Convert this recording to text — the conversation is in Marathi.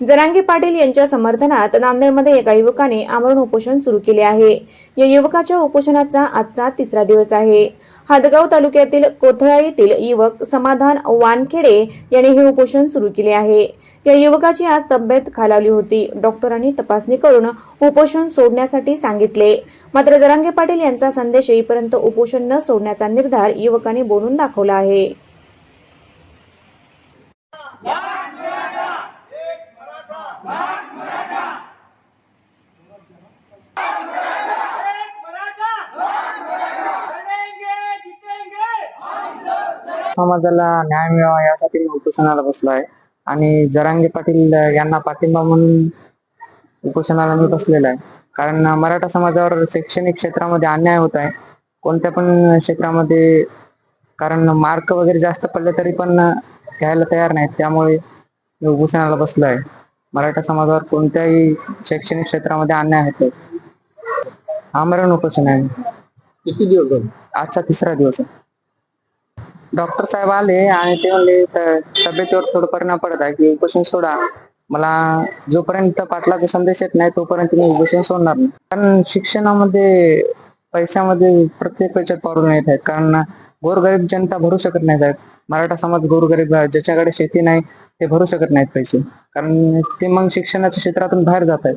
जरांगे पाटील यांच्या समर्थनात नांदेडमध्ये एका युवकाने आमरण उपोषण सुरू केले आहे. या युवकाच्या उपोषणाचा आजचा तिसरा दिवस आहे. हादगाव तालुक्यातील कोथळा येथील युवक समाधान वानखेडे यांनी हे उपोषण सुरू केले आहे. या युवकाची आज तब्येत खालावली होती. डॉक्टरांनी तपासणी करून उपोषण सोडण्यासाठी सांगितले. मात्र जरांगे पाटील यांचा संदेश येईपर्यंत उपोषण न सोडण्याचा निर्धार युवकाने बोलून दाखवला आहे एक मराठा लढेंगे जितेंगे समाजाला न्याय मिळावा यासाठी मी उपोषणाला बसलो आहे. आणि जरांगे पाटील यांना पाठिंबा म्हणून उपोषणाला मी बसलेला आहे. कारण मराठा समाजावर शैक्षणिक क्षेत्रामध्ये अन्याय होत आहे. कोणत्या पण क्षेत्रामध्ये कारण मार्क वगैरे जास्त पडले तरी पण घ्यायला तयार नाहीत. त्यामुळे मी उपोषणाला बसलो आहे. मराठा समाजावर कोणत्याही शैक्षणिक क्षेत्रामध्ये अन्याय होतो. आमरण उपोषण आहे किती दिवस झाले? आजचा तिसरा दिवस आहे. डॉक्टर साहेब आले आणि ते म्हणले "त- तब्येतीवर थोडं परिणाम पडत आहे की उपोषण सोडा. मला जोपर्यंत पाटलाचा संदेश येत नाही तोपर्यंत मी उपोषण सोडणार नाही. कारण शिक्षणामध्ये पैशामध्ये प्रत्येक पैशात पारून येत आहेत. कारण गोरगरीब जनता भरू शकत नाही साहेब. मराठा समाज गोरगरीब ज्याच्याकडे शेती नाही ते भरू शकत नाहीत पैसे. कारण ते मग शिक्षणाच्या क्षेत्रातून बाहेर जात आहेत.